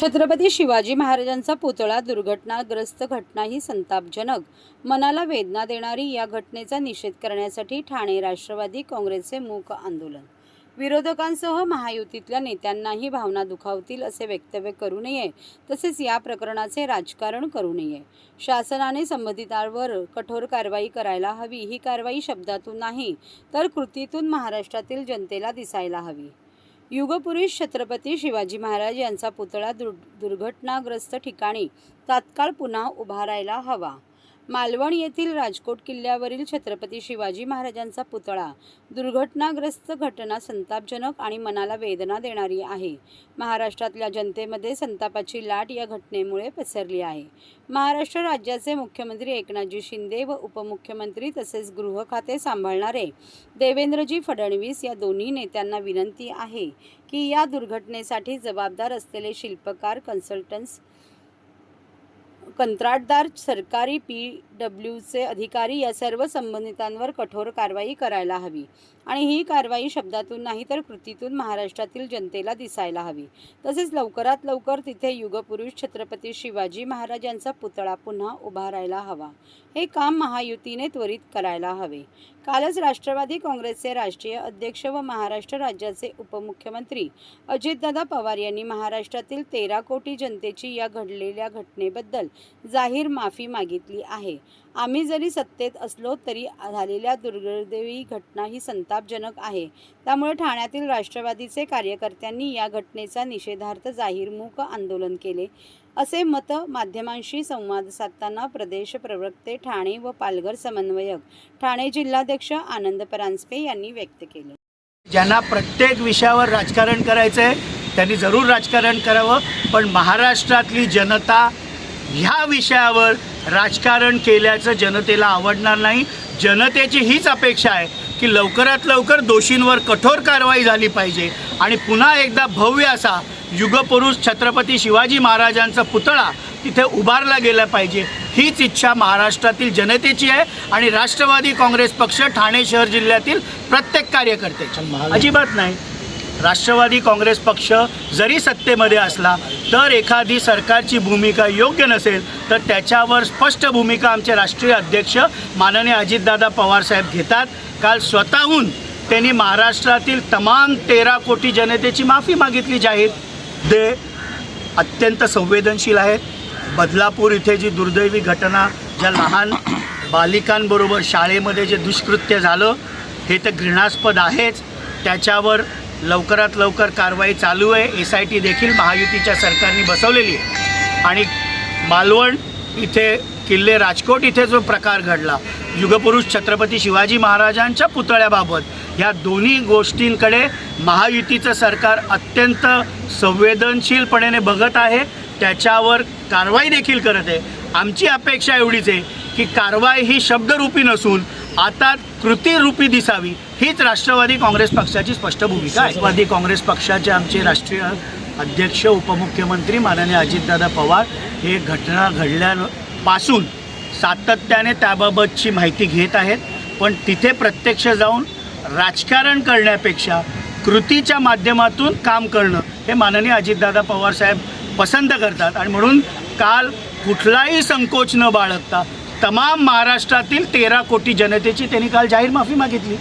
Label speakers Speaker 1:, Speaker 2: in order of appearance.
Speaker 1: छत्रपती शिवाजी महाराजांचा पुतळा दुर्घटनाग्रस्त घटना ही संतापजनक. मनाला वेदना देणारी या घटनेचा निषेध करण्यासाठी ठाणे राष्ट्रवादी काँग्रेसचे मूक आंदोलन. विरोधकांसह महायुतीतल्या नेत्यांनाही भावना दुखावतील असे वक्तव्य करू नये तसेच या प्रकरणाचे राजकारण करू नये. शासनाने संबंधितांवर कठोर कारवाई करायला हवी ही कारवाई शब्दातून नाही तर कृतीतून महाराष्ट्रातील जनतेला दिसायला हवी. युगपुरुष छत्रपती शिवाजी महाराज यांचा पुतळा दुर् दुर्घटनाग्रस्त ठिकाणी तात्काळ पुन्हा उभारायला हवा. मालवण येथील राजकोट किल्ल्यावरील छत्रपती शिवाजी महाराजांचा पुतळा दुर्घटनाग्रस्त घटना संतापजनक आणि मनाला वेदना देणारी आहे. महाराष्ट्रातल्या जनतेमध्ये संतापाची लाट या घटनेमुळे पसरली आहे. महाराष्ट्र राज्याचे मुख्यमंत्री एकनाथजी शिंदे व उपमुख्यमंत्री तसेच गृह खाते सांभाळणारे देवेंद्रजी फडणवीस या दोन्ही नेत्यांना विनंती आहे की या दुर्घटनेसाठी जबाबदार असलेले शिल्पकार कन्सल्टन्स कंत्राटदार सरकारी पी डब्ल्यूचे अधिकारी या सर्व संबंधितांवर कठोर कारवाई करायला हवी. आणि ही कारवाई शब्दातून नाही तर कृतीतून महाराष्ट्रातील जनतेला दिसायला हवी. तसेच लवकरात लवकर तिथे युगपुरुष छत्रपती शिवाजी महाराजांचा पुतळा पुन्हा उभारायला हवा. हे काम महायुतीने त्वरित करायला हवे. कालच राष्ट्रवादी काँग्रेसचे राष्ट्रीय अध्यक्ष व महाराष्ट्र राज्याचे उपमुख्यमंत्री अजितदादा पवार यांनी महाराष्ट्रातील तेरा कोटी जनतेची या घडलेल्या घटनेबद्दल जाहीर माफी मागितली आहे. आम्ही जरी सत्तेत असलो तरी झालेल्या दुर्दैवी घटना ही संतापजनक आहे. त्यामुळे ठाण्यातील राष्ट्रवादीचे कार्यकर्त्यांनी या घटनेचा निषेधार्थ जाहीर मूक आंदोलन केले. असे मत माध्यमांशी संवाद साधताना प्रदेश प्रवक्ते ठाणे व पालघर समन्वयक ठाणे जिल्हाध्यक्ष आनंद परांजपे यांनी व्यक्त केले.
Speaker 2: ज्यांना प्रत्येक विषयावर राजकारण करायचं आहे त्यांनी जरूर राजकारण करावं पण महाराष्ट्रातली जनता ह्या विषयावर राजकारण केल्याचं जनतेला आवडणार नाही. जनतेची हीच अपेक्षा आहे की लवकरात लवकर दोषींवर कठोर कारवाई झाली पाहिजे. आणि पुन्हा एकदा भव्य असा युगपुरुष छत्रपती शिवाजी महाराजांचा पुतळा तिथे उभारला गेला पाहिजे. हीच इच्छा महाराष्ट्रातील जनतेची आहे आणि राष्ट्रवादी काँग्रेस पक्ष ठाणे शहर जिल्ह्यातील प्रत्येक कार्यकर्त्याची. अजिबात नाही. राष्ट्रवादी काँग्रेस पक्ष जरी सत्तेमध्ये असला तर एखादी सरकारची भूमिका योग्य नसेल तर त्याच्यावर स्पष्ट भूमिका आमचे राष्ट्रीय अध्यक्ष माननीय अजितदादा पवारसाहेब घेतात. काल स्वतःहून त्यांनी महाराष्ट्रातील तमाम तेरा कोटी जनतेची माफी मागितली जाहीर ते अत्यंत संवेदनशील आहेत. बदलापूर इथे जी दुर्दैवी घटना ज्या लहान बालिकांबरोबर शाळेमध्ये जे दुष्कृत्य झालं हे तर घृणास्पद आहेच. त्याच्यावर लवकरात लवकर कारवाई चालू आहे. एस आय टी देखील महायुतीच्या सरकारने बसवलेली आहे. आणि मालवण इथे किल्ले राजकोट इथे जो प्रकार घडला युगपुरुष छत्रपती शिवाजी महाराजांच्या पुतळ्याबाबत ह्या दोन्ही गोष्टींकडे महायुतीचं सरकार अत्यंत संवेदनशीलपणे बघत आहे. त्याच्यावर कारवाई देखील करत आहे. आमची अपेक्षा एवढीच आहे की कारवाई ही शब्दरूपी नसून आता कृतीरूपी दिसावी हीच राष्ट्रवादी काँग्रेस पक्षाची स्पष्ट भूमिका आहे. राष्ट्रवादी काँग्रेस पक्षाचे आमचे राष्ट्रीय अध्यक्ष उपमुख्यमंत्री माननीय अजितदादा पवार हे घटना घडल्यापासून सातत्याने त्याबाबतची माहिती घेत आहेत. पण तिथे प्रत्यक्ष जाऊन राजकारण करण्यापेक्षा कृतीच्या माध्यमातून काम करणं हे माननीय अजितदादा पवार साहेब पसंत करतात. आणि म्हणून काल कुठलाही संकोच न बाळगता तमाम महाराष्ट्रातील तेरा कोटी जनतेची त्यांनी काल जाहीर माफी मागितली.